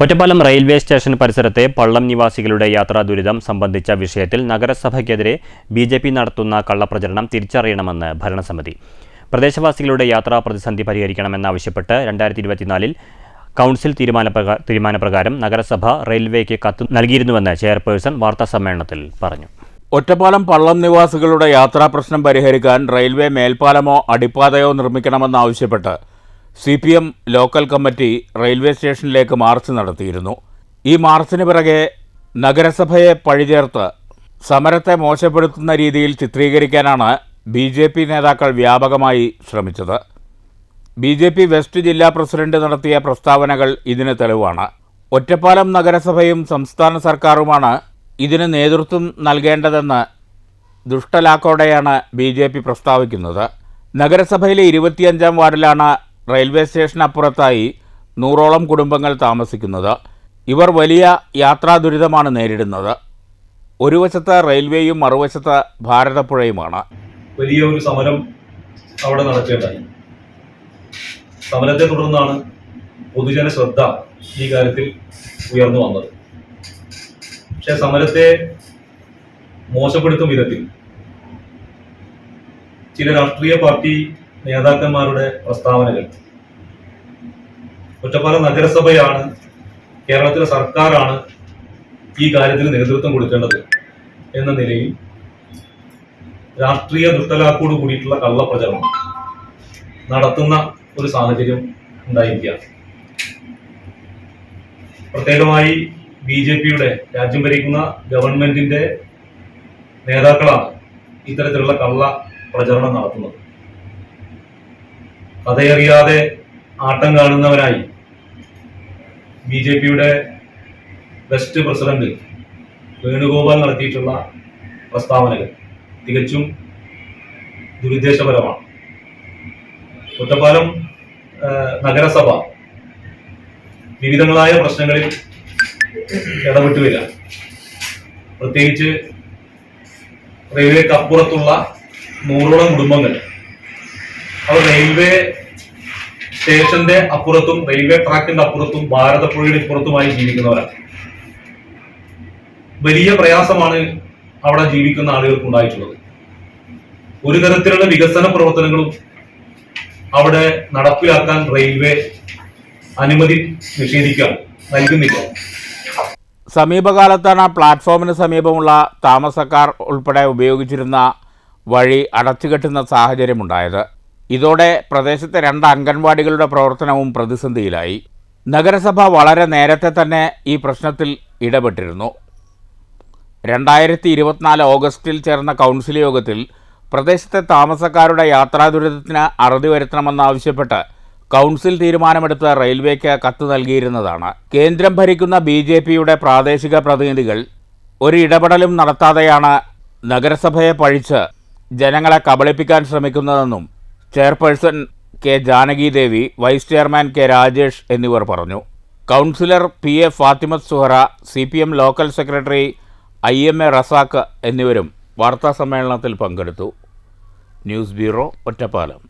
Ottapalam railway station പരിസരത്തെ പള്ളം നിവാസികളുടെ യാത്രാ ദുരിതം സംബന്ധിച്ച വിഷയത്തിൽ നഗരസഭയ്ക്കെതിരെ ബി ജെ പി നടത്തുന്ന കള്ളപ്രചരണം തിരിച്ചറിയണമെന്ന് ഭരണസമിതി. പ്രദേശവാസികളുടെ യാത്രാ പ്രതിസന്ധി പരിഹരിക്കണമെന്നാവശ്യപ്പെട്ട് രണ്ടായിരത്തി ഇരുപത്തിനാലിൽ കൗൺസിൽ തീരുമാനപ്രകാ- തീരുമാനപ്രകാരം നഗരസഭ റെയിൽവേക്ക് കത്ത് നൽകിയിരുന്നുവെന്ന് ചെയർപേഴ്സൺ വാർത്താസമ്മേളനത്തിൽ പറഞ്ഞു. ഒറ്റപ്പാലം പള്ളം നിവാസികളുടെ യാത്രാ പ്രശ്നം പരിഹരിക്കാൻ റെയിൽവേ മേൽപ്പാലമോ അടിപ്പാതയോ നിർമ്മിക്കണമെന്നാവശ്യപ്പെട്ട് C P M local committee railway സ്റ്റേഷനിലേക്ക് മാർച്ച് നടത്തിയിരുന്നു. ഈ മാർച്ചിന് പിറകെ നഗരസഭയെ പഴിചേർത്ത് സമരത്തെ മോശപ്പെടുത്തുന്ന രീതിയിൽ ചിത്രീകരിക്കാനാണ് ബി ജെ പി നേതാക്കൾ വ്യാപകമായി ശ്രമിച്ചത്. ബി ജെ പി വെസ്റ്റ് ജില്ലാ പ്രസിഡന്റ് നടത്തിയ പ്രസ്താവനകൾ ഇതിന് തെളിവാണ്. ഒറ്റപ്പാലം നഗരസഭയും സംസ്ഥാന സർക്കാരുമാണ് ഇതിന് നേതൃത്വം നൽകേണ്ടതെന്ന് ദുഷ്ടലാക്കോടെയാണ് ബി ജെ പി പ്രസ്താവിക്കുന്നത്. നഗരസഭയിലെ ഇരുപത്തിയഞ്ചാം വാർഡിലാണ് റെയിൽവേ സ്റ്റേഷനപ്പുറത്തായി നൂറോളം കുടുംബങ്ങൾ താമസിക്കുന്നത്. ഇവർ വലിയ യാത്രാ ദുരിതമാണ് നേരിടുന്നത്. ഒരു വശത്ത് റെയിൽവേയും മറുവശത്ത് ഭാരതപ്പുഴയുമാണ്. വലിയ ഒരു സമരം അവിടെ നടക്കുകയുണ്ടായി സമരത്തെ തുടർന്നാണ് പൊതുജന ശ്രദ്ധ ഈ കാര്യത്തിൽ ഉയർന്നു വന്നത്. പക്ഷെ സമരത്തെ മോശപ്പെടുത്തും വിധത്തിൽ ചില രാഷ്ട്രീയ പാർട്ടി നേതാക്കന്മാരുടെ പ്രസ്താവനകൾ. ഒറ്റപ്പാലം നഗരസഭയാണ് കേരളത്തിലെ സർക്കാരാണ് ഈ കാര്യത്തിൽ നേതൃത്വം കൊടുക്കേണ്ടത് എന്ന നിലയിൽ രാഷ്ട്രീയ ദുഷ്ടലാക്കോട് കൂടിയിട്ടുള്ള കള്ളപ്രചരണം നടത്തുന്ന ഒരു സാഹചര്യം ഉണ്ടായിരിക്കുകയാണ്. പ്രത്യേകമായി ബി ജെ പിയുടെ രാജ്യം ഭരിക്കുന്ന ഗവൺമെന്റിന്റെ നേതാക്കളാണ് ഇത്തരത്തിലുള്ള കള്ള പ്രചരണം നടത്തുന്നത്. കഥയറിയാതെ ആട്ടം കാണുന്നവരായി ബി ജെ പിയുടെ വെസ്റ്റ് പ്രസിഡന്റ് വേണുഗോപാൽ നടത്തിയിട്ടുള്ള പ്രസ്താവനകൾ തികച്ചും ദുരുദ്ദേശപരമാണ്. ഒറ്റപ്പാലം നഗരസഭ വിവിധങ്ങളായ പ്രശ്നങ്ങളിൽ ഇടപെട്ടു വരിക. പ്രത്യേകിച്ച് റെയിൽവേക്ക് അപ്പുറത്തുള്ള നൂറോളം കുടുംബങ്ങൾ അവർ റെയിൽവേ സ്റ്റേഷന്റെ അപ്പുറത്തും റെയിൽവേ ട്രാക്കിന്റെ അപ്പുറത്തും ഭാരതപ്പുഴയുടെ ഇപ്പുറത്തുമായി ജീവിക്കുന്നവരാണ്. വലിയ പ്രയാസമാണ് അവിടെ ജീവിക്കുന്ന ആളുകൾക്ക് ഉണ്ടായിട്ടുള്ളത് ഒരു തരത്തിലുള്ള വികസന പ്രവർത്തനങ്ങളും അവിടെ നടപ്പിലാക്കാൻ റെയിൽവേ അനുമതി നിഷേധിക്കാൻ നൽകുന്നില്ല. സമീപകാലത്താണ് പ്ലാറ്റ്ഫോമിന് സമീപമുള്ള താമസക്കാർ ഉൾപ്പെടെ ഉപയോഗിച്ചിരുന്ന വഴി അടച്ചുകെട്ടുന്ന സാഹചര്യമുണ്ടായത്. ഇതോടെ പ്രദേശത്തെ രണ്ട് അംഗൻവാടികളുടെ പ്രവർത്തനവും പ്രതിസന്ധിയിലായി. നഗരസഭ വളരെ നേരത്തെ തന്നെ ഈ പ്രശ്നത്തിൽ ഇടപെട്ടിരുന്നു. രണ്ടായിരത്തി ഇരുപത്തിനാല് ഓഗസ്റ്റിൽ ചേർന്ന കൗൺസിൽ യോഗത്തിൽ പ്രദേശത്തെ താമസക്കാരുടെ യാത്രാ ദുരിതത്തിന് അറുതി വരുത്തണമെന്നാവശ്യപ്പെട്ട് കൗൺസിൽ തീരുമാനമെടുത്ത റെയിൽവേക്ക് കത്ത് നൽകിയിരുന്നതാണ്. കേന്ദ്രം ഭരിക്കുന്ന ബി ജെ പിയുടെ പ്രാദേശിക പ്രതിനിധികൾ ഒരു ഇടപെടലും നടത്താതെയാണ് നഗരസഭയെ പഴിച്ച് ജനങ്ങളെ കബളിപ്പിക്കാൻ ശ്രമിക്കുന്നതെന്നും chairperson K Janaki vice chairman K Rajesh എന്നിവർ പറഞ്ഞു. Councillor P A Fathimath Suhara C P M local secretary I M A Razak എന്നിവരും വാർത്താസമ്മേളനത്തിൽ പങ്കെടുത്തു. News bureau Ottapalam.